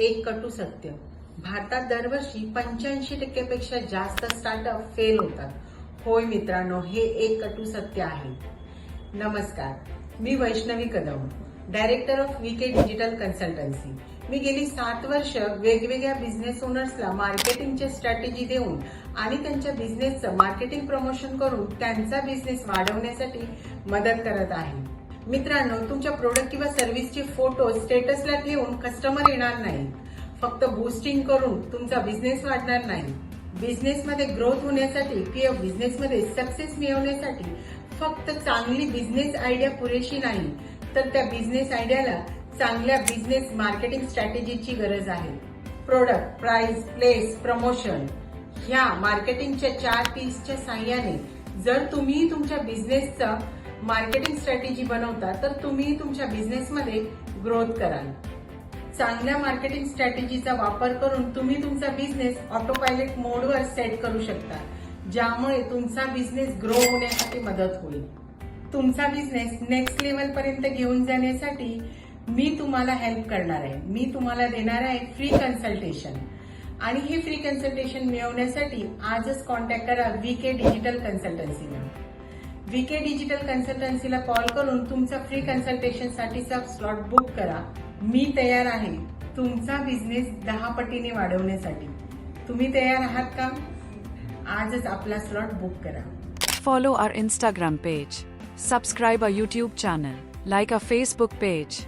एक कटू सत्य. भारतात दरवर्षी पंच्याऐंशी टक्क्यापेक्षा जास्त स्टार्टअप फेल होतात. होय मित्रांनो हे एक कटू सत्य आहे. नमस्कार मी Vaishnavi Kadam director of VK Digital Consultancy मी गेली सात वर्ष वेगवेगळ्या बिझनेस ओनर्सला मार्केटिंगचे स्ट्रॅटेजी देऊन आणि त्यांच्या बिझनेसचं मार्केटिंग प्रमोशन करून त्यांचा बिझनेस वाढवण्यासाठी मदत करत आहे. मित्रांनो तुमच्या प्रोडक्ट किंवा सर्व्हिसचे फोटो स्टेटसला ठेवून कस्टमर येणार नाही फक्त बूस्टिंग करून तुमचा बिझनेस वाढणार नाही. बिझनेसमध्ये ग्रोथ होण्यासाठी किंवा बिझनेसमध्ये सक्सेस मिळवण्यासाठी फक्त चांगली बिझनेस आयडिया पुरेशी नाही तर त्या बिझनेस आयडियाला चांगल्या बिझनेस मार्केटिंग स्ट्रॅटेजीची गरज आहे. प्रोडक्ट प्राइस प्लेस प्रमोशन ह्या मार्केटिंगच्या चार पीसच्या साह्याने जर तुम्ही तुमच्या बिझनेसचा मार्केटिंग स्ट्रॅटेजी बनवता तर तुम्ही तुमच्या बिझनेसमध्ये ग्रोथ कराल. चांगल्या मार्केटिंग स्ट्रॅटेजीचा वापर करून तुम्ही तुमचा बिझनेस ऑटो पायलट मोडवर सेट करू शकता ज्यामुळे तुमचा बिझनेस ग्रो होण्यासाठी मदत होईल. तुमचा बिझनेस नेक्स्ट लेवल पर्यंत घेऊन जाण्यासाठी मी तुम्हाला हेल्प करणार आहे. मी तुम्हाला देणार आहे फ्री कन्सल्टेशन आणि हे फ्री कन्सल्टेशन मिळवण्यासाठी आजच कॉन्टॅक्ट करा वी के डिजिटल कन्सल्टन्सीला व्ही के डिजिटल कन्सल्टन्सीला कॉल करून तुमचा फ्री कन्सल्टेशनसाठीचा स्लॉट बुक करा. मी तयार आहे तुमचा बिझनेस दहा पटीने वाढवण्यासाठी. तुम्ही तयार आहात का? आजच आपला स्लॉट बुक करा. Follow our Instagram page subscribe a YouTube channel like a Facebook page